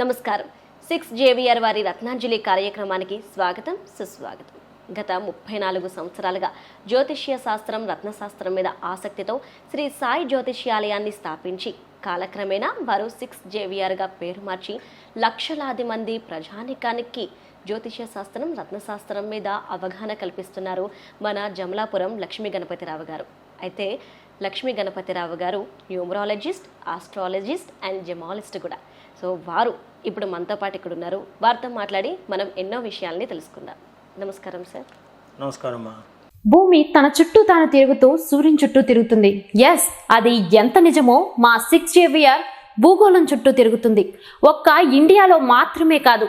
నమస్కారం. Six JVR వారి రత్నాంజలి కార్యక్రమానికి స్వాగతం సుస్వాగతం. గత ముప్పై నాలుగు సంవత్సరాలుగా జ్యోతిష్య శాస్త్రం రత్నశాస్త్రం మీద ఆసక్తితో శ్రీ సాయి జ్యోతిష్యాలయాన్ని స్థాపించి కాలక్రమేణా వారు సిక్స్ జేవిఆర్గా పేరు మార్చి లక్షలాది మంది ప్రజానికానికి జ్యోతిష్య శాస్త్రం రత్నశాస్త్రం మీద అవగాహన కల్పిస్తున్నారు మన జమలాపురం లక్ష్మీ గణపతిరావు గారు. అయితే లక్ష్మీ గణపతిరావు గారు న్యూమరాలజిస్ట్ ఆస్ట్రాలజిస్ట్ అండ్ జెమాలజిస్ట్ కూడా. సో వారు ఇప్పుడు మనతో పాటు ఇక్కడ ఉన్నారు. వారితో మాట్లాడి మనం ఎన్నో విషయాల్ని తెలుసుకుందాం. నమస్కారం సార్. నమస్కారం అమ్మా భూమి తన చుట్టూ తాను తిరుగుతూ సూర్యుని చుట్టూ తిరుగుతుంది. ఎస్ అది ఎంత నిజమో మా సిక్స్ జేవియర్ భూగోళం చుట్టూ తిరుగుతుంది. ఒక్క ఇండియాలో మాత్రమే కాదు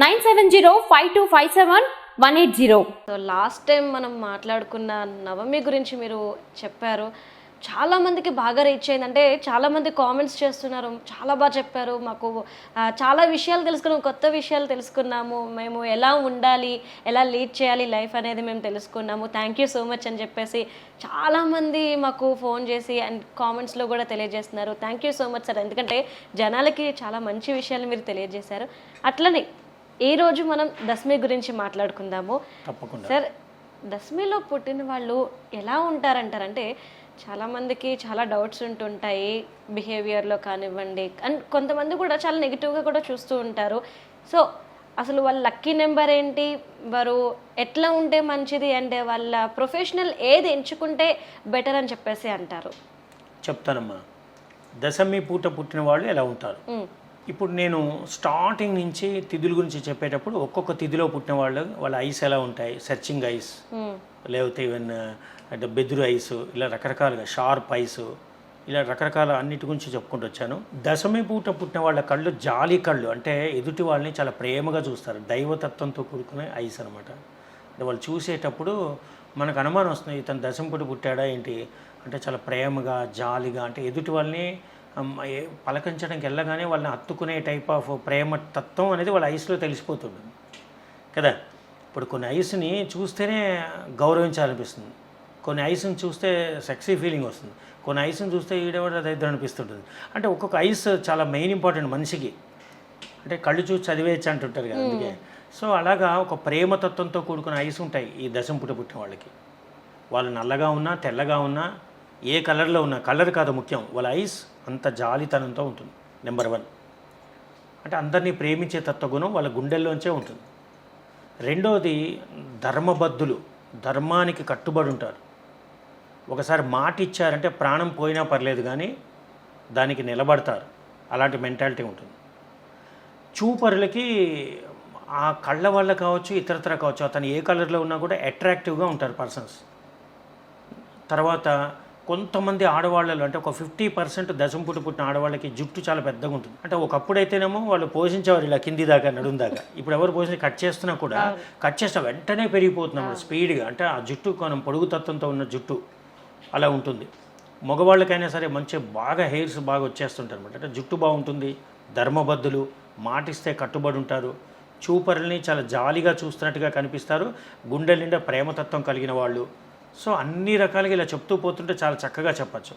nine seven zero five two five seven one eight zero. So last time మనం మాట్లాడుకున్న నవమి గురించి మీరు చెప్పారు. చాలా మందికి బాగా రీచ్ అయింది. అంటే చాలా మంది కామెంట్స్ చేస్తున్నారు. చాలా బాగా చెప్పారు. మాకు చాలా విషయాలు తెలుసుకున్నాము కొత్త విషయాలు తెలుసుకున్నాము. మేము ఎలా ఉండాలి? ఎలా లీడ్ చేయాలి లైఫ్ అనేది మేము తెలుసుకున్నాము. థ్యాంక్ యూ సో మచ్ అని చెప్పేసి చాలామంది మాకు ఫోన్ చేసి అండ్ కామెంట్స్లో కూడా తెలియజేస్తున్నారు. Thank you so much sir ఎందుకంటే జనాలకి చాలా మంచి విషయాలు మీరు తెలియజేశారు. అట్లనే ఈ రోజు మనం దశమి గురించి మాట్లాడుకుందాము? తప్పకుండా. సార్ దశమిలో పుట్టిన వాళ్ళు ఎలా ఉంటారంటారంటే చాలామందికి చాలా డౌట్స్ ఉంటుంటాయి. బిహేవియర్లో కానివ్వండి. అండ్ కొంతమంది కూడా చాలా నెగిటివ్గా కూడా చూస్తూ ఉంటారు. సో అసలు వాళ్ళ లక్కీ నెంబర్ ఏంటి? వారు ఎట్లా ఉంటే మంచిది? అంటే వాళ్ళ ప్రొఫెషనల్ ఏది ఎంచుకుంటే బెటర్ అని చెప్పేసి అంటారు. చెప్తానమ్మా. దశమి పూట పుట్టిన వాళ్ళు ఎలా ఉంటారు? ఇప్పుడు నేను స్టార్టింగ్ నుంచి తిథుల గురించి చెప్పేటప్పుడు ఒక్కొక్క తిథిలో పుట్టిన వాళ్ళు వాళ్ళ ఐస్ ఎలా ఉంటాయి? సర్చింగ్ ఐస్ మ్, లేకపోతే ఈవెన్ అంటే బెదురు ఐస్ ఇలా రకరకాలుగా షార్ప్ ఐస్ ఇలా రకరకాల అన్నిటి గురించి చెప్పుకుంటూ వచ్చాను. దశమి పూట పుట్టిన వాళ్ళ కళ్ళు జాలి కళ్ళు అంటే ఎదుటి వాళ్ళని చాలా ప్రేమగా చూస్తారు. దైవతత్వంతో కూడుకునే ఐస్ అనమాట అంటే వాళ్ళు చూసేటప్పుడు మనకు అనుమానం వస్తుంది ఇతను దశమి పూట పుట్టాడా ఏంటి? అంటే చాలా ప్రేమగా జాలిగా అంటే ఎదుటి వాళ్ళని పలకరించడానికి వెళ్ళగానే వాళ్ళని హత్తుకునే టైప్ ఆఫ్ ప్రేమ తత్వం అనేది వాళ్ళ ఐస్లో తెలిసిపోతుంది. కదా? ఇప్పుడు కొన్ని ఐస్ని చూస్తేనే గౌరవించాలనిపిస్తుంది. కొన్ని ఐస్ని చూస్తే సెక్సీ ఫీలింగ్ వస్తుంది. కొన్ని ఐస్ని చూస్తే ఈడెవడ దరిద్రం అనిపిస్తుంటుంది. అంటే ఒక్కొక్క ఐస్ చాలా మెయిన్ ఇంపార్టెంట్ మనిషికి. అంటే కళ్ళు చూసి చదివేయచ్చు అంటుంటారు కదా అందుకే. సో అలాగా ఒక ప్రేమతత్వంతో కూడుకున్న ఐస్ ఉంటాయి ఈ దశం పుట్ట పుట్టిన వాళ్ళకి. వాళ్ళు నల్లగా ఉన్నా తెల్లగా ఉన్నా ఏ కలర్లో ఉన్నా కలర్ కాదు ముఖ్యం. వాళ్ళ ఐస్ అంత జాలితనంతో ఉంటుంది. నెంబర్ వన్ అంటే అందరినీ ప్రేమించే తత్వగుణం వాళ్ళ గుండెల్లోంచే ఉంటుంది. రెండోది ధర్మబద్ధులు ధర్మానికి కట్టుబడి ఉంటారు. ఒకసారి మాట ఇచ్చారంటే ప్రాణం పోయినా పర్లేదు కానీ దానికి నిలబడతారు. అలాంటి మెంటాలిటీ ఉంటుంది. చూపరులకి ఆ కళ్ళ వల్ల కావచ్చు ఇతరత్ర కావచ్చు అతను ఏ కలర్లో ఉన్నా కూడా అట్రాక్టివ్గా ఉంటారు పర్సన్స్ తర్వాత కొంతమంది ఆడవాళ్ళలో అంటే ఒక ఫిఫ్టీ పర్సెంట్ దశం పుట్టు పుట్టిన ఆడవాళ్ళకి జుట్టు చాలా పెద్దగా ఉంటుంది. అంటే ఒకప్పుడైతేనేమో వాళ్ళు పోషించేవారు ఇలా కింది దాకా నడుం దాకా. ఇప్పుడు ఎవరు పోషించి కట్ చేస్తున్నా కూడా కట్ చేసిన వెంటనే పెరిగిపోతున్నాం స్పీడ్గా అంటే ఆ జుట్టు మనం పొడుగు తత్వంతో ఉన్న జుట్టు అలా ఉంటుంది. మగవాళ్ళకైనా సరే మంచి బాగా హెయిర్స్ బాగా వచ్చేస్తుంటారు అనమాట అంటే జుట్టు బాగుంటుంది ధర్మబద్ధులు మాటిస్తే కట్టుబడి ఉంటారు చూపరుల్ని చాలా జాలిగా చూస్తున్నట్టుగా కనిపిస్తారు గుండె నిండా ప్రేమతత్వం కలిగిన వాళ్ళు సో అన్ని రకాలుగా ఇలా చెప్తూ పోతుంటే చాలా చక్కగా చెప్పచ్చు.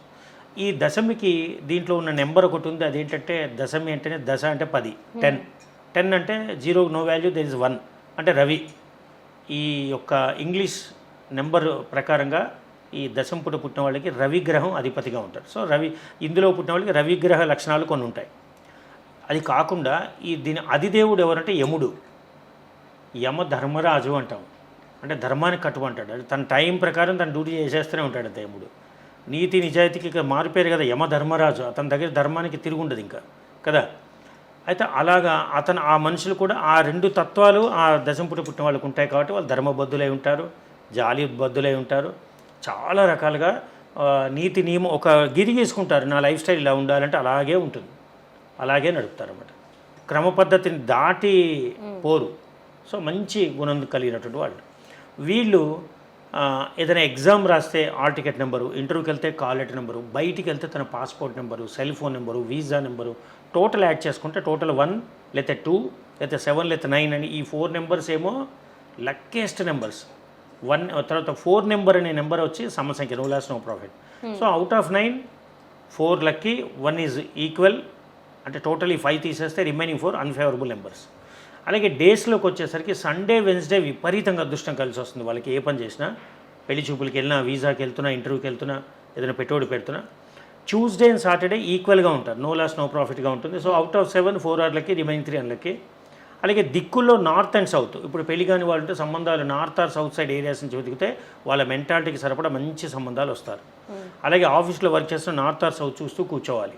ఈ దశమికి దీంట్లో ఉన్న నెంబర్ ఒకటి ఉంది. అదేంటంటే దశమి అంటేనే దశ అంటే పది టెన్. టెన్ అంటే zero no value there is one అంటే రవి. ఈ యొక్క ఇంగ్లీష్ నెంబర్ ప్రకారంగా ఈ దశం పుట్ట పుట్టిన వాళ్ళకి రవిగ్రహం అధిపతిగా ఉంటారు. సో రవి ఇందులో పుట్టిన వాళ్ళకి రవిగ్రహ లక్షణాలు కొన్ని ఉంటాయి. అది కాకుండా ఈ దీని అధిదేవుడు ఎవరంటే యముడు. యమ ధర్మరాజు అంటాం. అంటే ధర్మానికి కట్టుబంటాడు అంటే తన టైం ప్రకారం తన డ్యూటీ చేసేస్తూనే ఉంటాడు దేవుడు. నీతి నిజాయితీకి ఇక మారిపోయారు కదా యమ ధర్మరాజు. అతని దగ్గర ధర్మానికి తిరిగి ఉండదు ఇంకా కదా? అయితే అలాగా అతను ఆ మనుషులు కూడా ఆ రెండు తత్వాలు ఆ దశంపుటి పుట్టిన వాళ్ళకు ఉంటాయి కాబట్టి వాళ్ళు ధర్మబద్ధులై ఉంటారు జాలి బద్ధులై ఉంటారు. చాలా రకాలుగా నీతి నియమం ఒక గిరి గీసుకుంటారు. నా లైఫ్ స్టైల్ ఇలా ఉండాలంటే అలాగే ఉంటుంది. అలాగే నడుపుతారు అన్నమాట క్రమ పద్ధతిని దాటి పోరు. సో మంచి గుణం కలిగినటువంటి వాళ్ళు. వీళ్ళు ఏదైనా ఎగ్జామ్ రాస్తే ఆల్ టికెట్ నెంబరు ఇంటర్వ్యూకి వెళ్తే కాల్ లెటర్ నెంబరు బయటికి వెళ్తే తన passport number cell phone number visa number total add చేసుకుంటే టోటల్ వన్ లేకపోతే టూ లేకపోతే సెవెన్ లేకపోతే నైన్ అని ఈ ఫోర్ నెంబర్స్ ఏమో లక్కెస్ట్ నెంబర్స్. వన్ తర్వాత ఫోర్ నెంబర్ అనే నెంబర్ వచ్చి సమసంఖ్య no loss no profit. So out of nine four lucky one is equal అంటే టోటలీ ఫైవ్ తీసేస్తే రిమైనింగ్ ఫోర్ అన్ఫేవరబుల్ నెంబర్స్. అలాగే డేస్లోకి వచ్చేసరికి సండే వెన్స్డే విపరీతంగా అదృష్టం కలిసి వస్తుంది. వాళ్ళకి ఏ పని చేసినా పెళ్ళి చూపులకి వెళ్ళినా వీసాకి వెళ్తున్నా ఇంటర్వ్యూకి వెళ్తున్నా ఏదైనా పెట్టుబడి పెడుతున్నా ట్యూస్డే అండ్ సాటర్డే ఈక్వల్గా ఉంటారు. నో లాస్ నో ప్రాఫిట్గా ఉంటుంది. So out of seven four అవర్లకి remaining three అవర్లకి. అలాగే దిక్కుల్లో నార్త్ అండ్ సౌత్. ఇప్పుడు పెళ్ళి కాని వాళ్ళు ఉంటే సంబంధాలు north or south side areas నుంచి వెతికితే వాళ్ళ మెంటాలిటీకి సరిపడా మంచి సంబంధాలు వస్తారు. అలాగే ఆఫీస్లో వర్క్ చేస్తున్న నార్త్ ఆర్ సౌత్ చూస్తూ కూర్చోవాలి.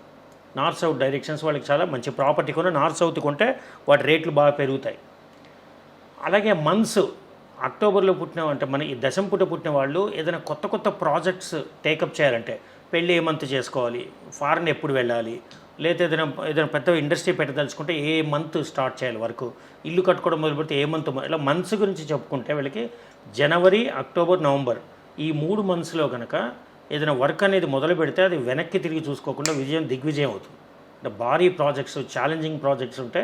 నార్త్ సౌత్ డైరెక్షన్స్ వాళ్ళకి చాలా మంచి ప్రాపర్టీ కొన్న నార్త్ సౌత్ కొంటే వాటి రేట్లు బాగా పెరుగుతాయి. అలాగే మంత్స్ అక్టోబర్లో పుట్టిన అంటే మన ఈ దశం పుట్ట పుట్టిన వాళ్ళు ఏదైనా కొత్త కొత్త ప్రాజెక్ట్స్ టేకప్ చేయాలంటే పెళ్ళి ఏ మంత్ చేసుకోవాలి ఫారెన్ ఎప్పుడు వెళ్ళాలి లేదా ఏదైనా ఏదైనా పెద్ద ఇండస్ట్రీ పెట్టదలుచుకుంటే ఏ మంత్ స్టార్ట్ చేయాలి వరకు ఇల్లు కట్టుకోవడం మొదలు పెడితే ఏ మంత్ ఇలా మంత్స్ గురించి చెప్పుకుంటే వీళ్ళకి జనవరి అక్టోబర్ నవంబర్ ఈ మూడు మంత్స్లో కనుక ఏదైనా వర్క్ అనేది మొదలు పెడితే అది వెనక్కి తిరిగి చూసుకోకుండా విజయం దిగ్విజయం అవుతుంది. అంటే భారీ ప్రాజెక్ట్స్ ఛాలెంజింగ్ ప్రాజెక్ట్స్ ఉంటే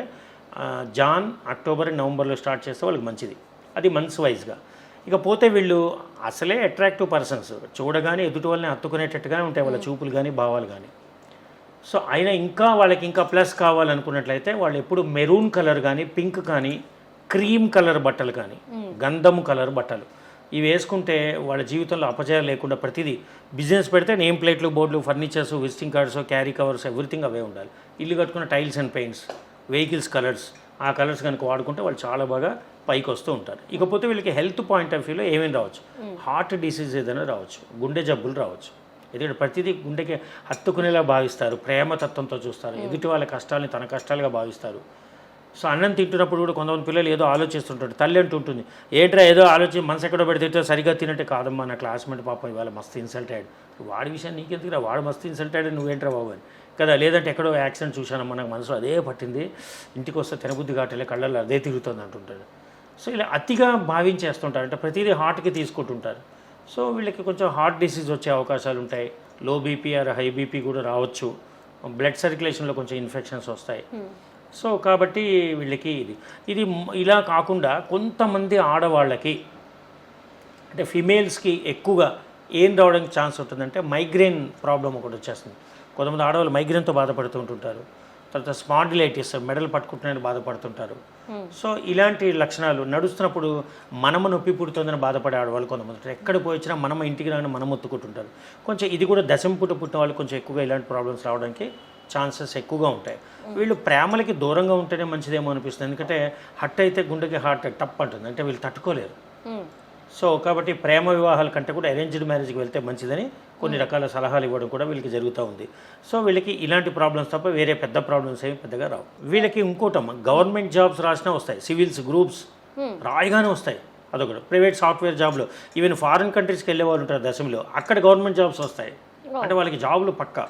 జాన్ అక్టోబర్ నవంబర్లో స్టార్ట్ చేస్తే వాళ్ళకి మంచిది. అది మంత్స్ వైజ్గా. ఇక పోతే వీళ్ళు అసలే అట్రాక్టివ్ పర్సన్స్ చూడగానే ఎదుటి వాళ్ళని హత్తుకునేటట్టుగానే ఉంటాయి వాళ్ళ చూపులు కానీ భావాలు కానీ సో అయినా ఇంకా వాళ్ళకి ఇంకా ప్లస్ కావాలనుకున్నట్లయితే వాళ్ళు ఎప్పుడు మెరూన్ కలర్ కానీ పింక్ కానీ క్రీమ్ కలర్ బట్టలు కానీ గంధము కలర్ బట్టలు. ఇవి వేసుకుంటే వాళ్ళ జీవితంలో అపజయాలు లేకుండా ప్రతిదీ బిజినెస్ పెడితే నేమ్ ప్లేట్లు బోర్డులు furnitures visiting cards carry covers everything అవే ఉండాలి. ఇల్లు కట్టుకున్న tiles and paints vehicles colours. ఆ కలర్స్ కనుక వాడుకుంటే వాళ్ళు చాలా బాగా పైకి వస్తూ ఉంటారు. ఇకపోతే వీళ్ళకి హెల్త్ పాయింట్ ఆఫ్ వ్యూలో ఏమేమి రావచ్చు? హార్ట్ డిసీజ్ ఏదైనా రావచ్చు. గుండె జబ్బులు రావచ్చు. ఎందుకంటే ప్రతిదీ గుండెకి హత్తుకునేలా భావిస్తారు. ప్రేమతత్వంతో చూస్తారు. ఎదుటి వాళ్ళ కష్టాలని తన కష్టాలుగా భావిస్తారు. సో అన్నం తింటున్నప్పుడు కూడా కొంతమంది పిల్లలు ఏదో ఆలోచిస్తుంటారు. తల్లి అంటూ ఉంటుంది ఏంట్రా ఏదో ఆలోచి మనసు ఎక్కడో పెడితే సరిగ్గా తినట్టే కాదమ్మా నా క్లాస్మేట్ పాపం ఇవాళ మస్తు ఇన్సల్ట్ అయ్యాడు. వాడి విషయం నీకెందుకురా? వాడు మస్తు ఇన్సల్ట్ అయ్యాడు నువ్వేంట్రా బాబు అని. కదా లేదంటే ఎక్కడో యాక్సిడెంట్ చూశానమ్మా నాకు మనసు అదే పట్టింది. ఇంటికి వస్తే తినబుద్ధి కావట్లే కళ్ళల్లో అదే తిరుగుతుంది అంటుంటాడు. సో ఇలా అతిగా భావించేస్తుంటారు. అంటే ప్రతిదీ హార్ట్కి తీసుకుంటుంటారు. సో వీళ్ళకి కొంచెం హార్ట్ డిసీజ్ వచ్చే అవకాశాలు ఉంటాయి. Low BP or high BP కూడా రావచ్చు. బ్లడ్ సర్క్యులేషన్లో కొంచెం ఇన్ఫెక్షన్స్ వస్తాయి. Hmm. సో కాబట్టి వీళ్ళకి ఇది. ఇది ఇలా కాకుండా కొంతమంది ఆడవాళ్ళకి అంటే ఫిమేల్స్కి ఎక్కువగా ఏం రావడానికి ఛాన్స్ ఉంటుందంటే మైగ్రేన్ ప్రాబ్లం ఒకటి వచ్చేస్తుంది. కొంతమంది ఆడవాళ్ళు మైగ్రేన్తో బాధపడుతూ ఉంటుంటారు. తర్వాత స్పాండిలైటిస్ మెడలు పట్టుకుంటున్నాయని బాధపడుతుంటారు. సో ఇలాంటి లక్షణాలు నడుస్తున్నప్పుడు మనము నొప్పి పుడుతుందని బాధపడే ఆడవాళ్ళు కొంతమంది ఉంటారు. ఎక్కడ పోయి వచ్చినా మనమ ఇంటికి రాని మనం ఒత్తుకుంటుంటారు. కొంచెం ఇది కూడా దశం పుట్ట పుట్టిన వాళ్ళు కొంచెం ఎక్కువగా ఇలాంటి ప్రాబ్లమ్స్ రావడానికి ఛాన్సెస్ ఎక్కువగా ఉంటాయి. వీళ్ళు ప్రేమలకి దూరంగా ఉంటేనే మంచిదేమో అనిపిస్తుంది. ఎందుకంటే హట్ అయితే గుండెకి హార్ట్ టప్ అంటుంది. అంటే వీళ్ళు తట్టుకోలేరు. సో కాబట్టి ప్రేమ వివాహాల కంటే కూడా అరేంజ్డ్ మ్యారేజ్కి వెళ్తే మంచిదని కొన్ని రకాల సలహాలు ఇవ్వడం కూడా వీళ్ళకి జరుగుతూ ఉంది. సో వీళ్ళకి ఇలాంటి ప్రాబ్లమ్స్ తప్ప వేరే పెద్ద ప్రాబ్లమ్స్ ఏమి పెద్దగా రావు. వీళ్ళకి ఇంకోటమ్మ గవర్నమెంట్ జాబ్స్ రాసినా వస్తాయి. సివిల్స్ గ్రూప్స్ రాయగానే వస్తాయి. అదొకటి. ప్రైవేట్ సాఫ్ట్వేర్ జాబ్లు. ఈవెన్ ఫారిన్ కంట్రీస్కి వెళ్ళే వాళ్ళు ఉంటారు దశమిలో. అక్కడ గవర్నమెంట్ జాబ్స్ వస్తాయి. అంటే వాళ్ళకి జాబులు పక్కా.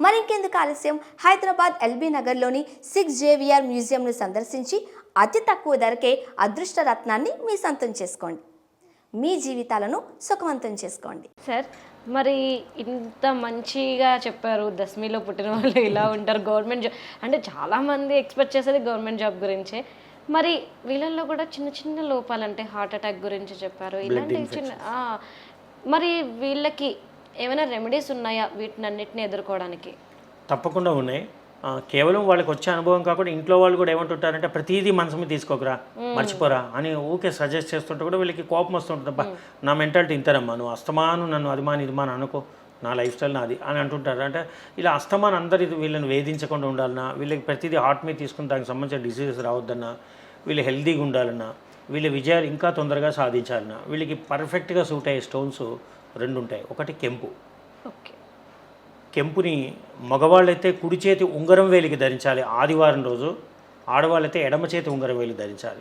మరింకెందుకు ఆలస్యం? హైదరాబాద్ ఎల్బీ నగర్లోని సిక్స్ జేవిఆర్ మ్యూజియంను సందర్శించి అతి తక్కువ ధరకే అదృష్ట రత్నాన్ని మీ సొంతం చేసుకోండి. మీ జీవితాలను సుఖవంతం చేసుకోండి. సార్ మరి ఇంత మంచిగా చెప్పారు. దశమిలో పుట్టిన వాళ్ళు ఇలా ఉంటారు. గవర్నమెంట్ జాబ్ అంటే చాలా మంది ఎక్స్పెక్ట్ చేసేది గవర్నమెంట్ జాబ్ గురించే. మరి వీళ్ళల్లో కూడా చిన్న చిన్న లోపాలు అంటే హార్ట్ అటాక్ గురించి చెప్పారు. ఇలాంటి చిన్న ఆ, మరి వీళ్ళకి ఏమైనా రెమెడీస్ ఉన్నాయా వీటిని అన్నిటిని ఎదుర్కోవడానికి? తప్పకుండా ఉన్నాయి. కేవలం వాళ్ళకి వచ్చే అనుభవం కాకుండా ఇంట్లో వాళ్ళు కూడా ఏమంటుంటారంటే ప్రతిదీ మనసు మీద తీసుకోకరా మర్చిపోరా అని ఊకే సజెస్ట్ చేస్తుంటే కూడా వీళ్ళకి కోపం వస్తుంటుంది. నా మెంటాలిటీ ఇంతనమ్మా నువ్వు అస్తమాను నన్ను అదిమాని ఇదిమాని అనుకో నా లైఫ్ స్టైల్ నాది అని అంటుంటారు. అంటే ఇలా అస్తమాన్ అందరి వీళ్ళని వేధించకుండా ఉండాలన్నా వీళ్ళకి ప్రతిదీ హార్ట్ మీద తీసుకుని దానికి సంబంధించిన డిసీజెస్ రావద్దన్నా వీళ్ళు హెల్తీగా ఉండాలన్నా వీళ్ళ విజయాలు ఇంకా తొందరగా సాధించాలన్నా వీళ్ళకి పర్ఫెక్ట్గా సూట్ అయ్యే స్టోన్స్ రెండు ఉంటాయి ఒకటి కెంపు. ఓకే. కెంపుని మగవాళ్ళైతే కుడి చేతి ఉంగరం వేలికి ధరించాలి ఆదివారం రోజు. ఆడవాళ్ళైతే ఎడమ చేతి ఉంగరం వేలికి ధరించాలి.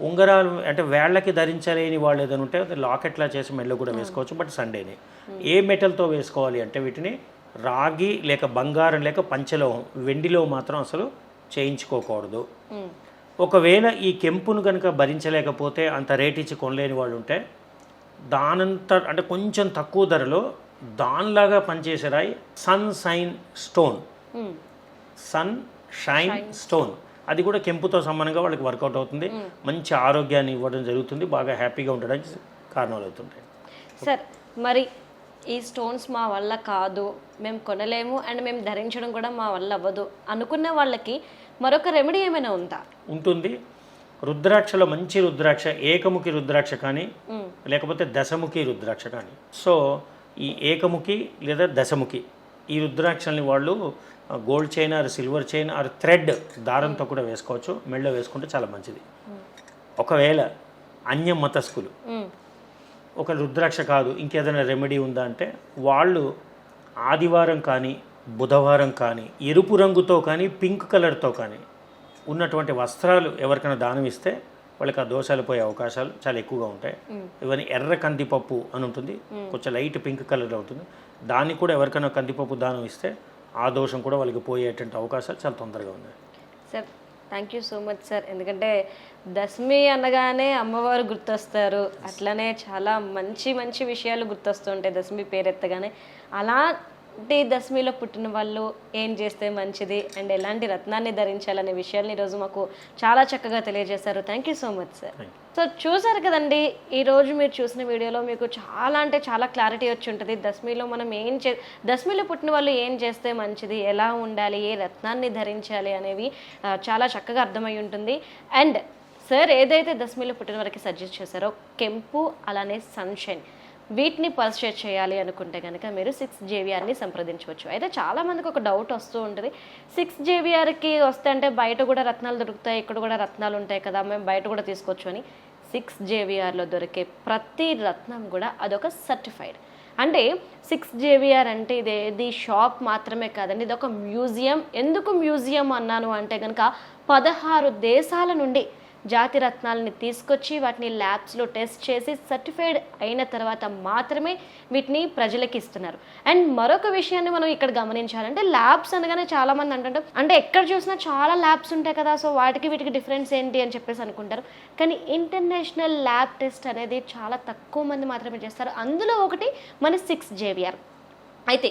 ఉంగరాలు అంటే వేళ్ళకి ధరించలేని వాళ్ళు ఏదైనా ఉంటే లాకెట్లా చేసి మెడలో కూడా వేసుకోవచ్చు బట్ సండేనే. ఏ మెటల్తో వేసుకోవాలి అంటే వీటిని రాగి లేక బంగారం లేక పంచలోహం వెండిలో మాత్రం అసలు చేయించుకోకూడదు. ఒకవేళ ఈ కెంపును కనుక భరించలేకపోతే అంత రేట్ ఇచ్చి కొనలేని వాళ్ళు ఉంటే దానంత అంటే కొంచెం తక్కువ ధరలో దానిలాగా పనిచేసే రాయి sun sign stone sunshine stone అది కూడా కెంపుతో సమానంగా వాళ్ళకి వర్కౌట్ అవుతుంది. మంచి ఆరోగ్యాన్ని ఇవ్వడం జరుగుతుంది. బాగా హ్యాపీగా ఉండడానికి కారణాలు అవుతుంటాయి సార్ మరి ఈ స్టోన్స్ మా వల్ల కాదు మేము కొనలేము అండ్ మేము ధరించడం కూడా మా వల్ల అవ్వదు అనుకున్న వాళ్ళకి మరొక రెమెడీ ఏమైనా ఉందా? ఉంటుంది. రుద్రాక్షలో మంచి రుద్రాక్ష ఏకముఖి రుద్రాక్ష కానీ లేకపోతే దశముఖి రుద్రాక్ష కానీ. సో ఈ ఏకముఖి లేదా దశముఖి ఈ రుద్రాక్షల్ని వాళ్ళు gold chain or silver chain or thread దారంతో కూడా వేసుకోవచ్చు. మెళ్ళో వేసుకుంటే చాలా మంచిది. ఒకవేళ అన్య మతస్కులు. ఒక రుద్రాక్ష కాదు ఇంకేదైనా రెమెడీ ఉందా అంటే వాళ్ళు ఆదివారం కానీ బుధవారం కానీ ఎరుపు రంగుతో కానీ పింక్ కలర్తో కానీ ఉన్నటువంటి వస్త్రాలు ఎవరికైనా దానం ఇస్తే వాళ్ళకి ఆ దోషాలు పోయే అవకాశాలు చాలా ఎక్కువగా ఉంటాయి. ఇవన్నీ ఎర్ర కందిపప్పు అని ఉంటుంది. కొంచెం లైట్ పింక్ కలర్లో ఉంటుంది. దాన్ని కూడా ఎవరికైనా కందిపప్పు దానం ఇస్తే ఆ దోషం కూడా వాళ్ళకి పోయేటువంటి అవకాశాలు చాలా తొందరగా ఉన్నాయి. Sir thank you so much sir. ఎందుకంటే దశమి అనగానే అమ్మవారు గుర్తొస్తారు. అట్లనే చాలా మంచి మంచి విషయాలు గుర్తొస్తుంటాయి దశమి పేరెత్తగానే. అలాంటి దశమిలో పుట్టిన వాళ్ళు ఏం చేస్తే మంచిది అండ్ ఎలాంటి రత్నాన్ని ధరించాలనే విషయాల్ని ఈరోజు మాకు చాలా చక్కగా తెలియజేశారు. Thank you so much sir so చూసారు కదండి ఈ రోజు మీరు చూసిన వీడియోలో మీకు చాలా అంటే చాలా క్లారిటీ వచ్చి ఉంటుంది. దశమిలో మనం ఏం చే దశమిలో పుట్టిన వాళ్ళు ఏం చేస్తే మంచిది ఎలా ఉండాలి ఏ రత్నాన్ని ధరించాలి అనేవి చాలా చక్కగా అర్థమై ఉంటుంది. అండ్ సార్ ఏదైతే దశమిలో పుట్టిన వారికి సజెస్ట్ చేశారో కెంపు అలానే సన్షైన్ వీటిని పర్చేజ్ చేయాలి అనుకుంటే కనుక మీరు సిక్స్ జేవిఆర్ని సంప్రదించవచ్చు. అయితే చాలామందికి ఒక డౌట్ వస్తూ ఉంటుంది. సిక్స్ జేవిఆర్కి వస్తే అంటే బయట కూడా రత్నాలు దొరుకుతాయి ఇక్కడ కూడా రత్నాలు ఉంటాయి కదా మేము బయట కూడా తీసుకోవచ్చు అని సిక్స్ జేవిఆర్లో దొరికే ప్రతి రత్నం కూడా అదొక సర్టిఫైడ్ అంటే సిక్స్ జేవిఆర్ అంటే ఇది ఇది షాప్ మాత్రమే కాదండి ఇది ఒక మ్యూజియం ఎందుకు మ్యూజియం అన్నాను అంటే కనుక పదహారు దేశాల నుండి జాతి రత్నాలని తీసుకొచ్చి వాటిని ల్యాబ్స్లో టెస్ట్ చేసి సర్టిఫైడ్ అయిన తర్వాత మాత్రమే వీటిని ప్రజలకి ఇస్తున్నారు. అండ్ మరొక విషయాన్ని మనం ఇక్కడ గమనించాలంటే ల్యాబ్స్ అనగానే చాలామంది అంటుంటారు అంటే ఎక్కడ చూసినా చాలా ల్యాబ్స్ ఉంటాయి కదా సో వాటికి వీటికి డిఫరెన్స్ ఏంటి అని చెప్పేసి అనుకుంటారు. కానీ ఇంటర్నేషనల్ ల్యాబ్ టెస్ట్ అనేది చాలా తక్కువ మంది మాత్రమే చేస్తారు. అందులో ఒకటి మన సిక్స్ జేవిఆర్ అయితే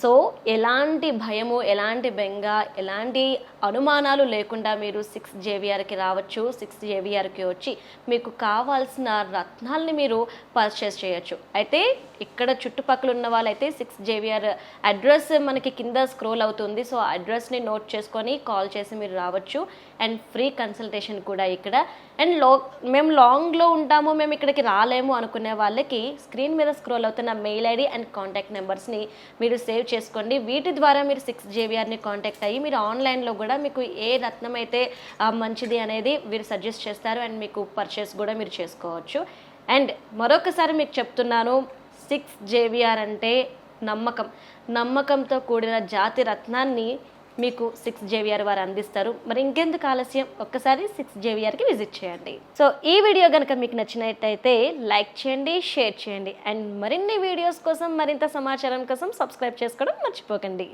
సో ఎలాంటి భయము ఎలాంటి బెంగ ఎలాంటి అనుమానాలు లేకుండా మీరు సిక్స్ జేవిఆర్కి రావచ్చు సిక్స్ జేవిఆర్కి వచ్చి మీకు కావాల్సిన రత్నాల్ని మీరు పర్చేస్ చేయొచ్చు. అయితే ఇక్కడ చుట్టుపక్కల ఉన్న వాళ్ళైతే సిక్స్ జేవిఆర్ అడ్రస్ మనకి కింద స్క్రోల్ అవుతుంది. సో అడ్రస్ని నోట్ చేసుకొని కాల్ చేసి మీరు రావచ్చు. అండ్ ఫ్రీ కన్సల్టేషన్ కూడా ఇక్కడ. అండ్లో మేము లాంగ్లో ఉంటాము మేము ఇక్కడికి రాలేము అనుకునే వాళ్ళకి స్క్రీన్ మీద స్క్రోల్ అవుతున్న మెయిల్ ఐడి అండ్ కాంటాక్ట్ నెంబర్స్ని మీరు సేవ్ చేసుకోండి. వీటి ద్వారా మీరు సిక్స్ జేవిఆర్ని కాంటాక్ట్ అయ్యి మీరు ఆన్లైన్లో కూడా మీకు ఏ రత్నం అయితే మంచిది అనేది మీరు సజెస్ట్ చేస్తారు అండ్ మీకు పర్చేస్ కూడా మీరు చేసుకోవచ్చు. అండ్ మరొకసారి మీకు చెప్తున్నాను సిక్స్ జేవిఆర్ అంటే నమ్మకం. నమ్మకంతో కూడిన జాతి రత్నాన్ని మీకు సిక్స్ జేవిఆర్ వారు అందిస్తారు. మరి ఇంకెందుకు ఆలస్యం? ఒక్కసారి సిక్స్ జేవిఆర్కి విజిట్ చేయండి. సో ఈ వీడియో కనుక మీకు నచ్చినట్టయితే లైక్ చేయండి షేర్ చేయండి. అండ్ మరిన్ని వీడియోస్ కోసం మరింత సమాచారం కోసం సబ్స్క్రైబ్ చేసుకోవడం మర్చిపోకండి.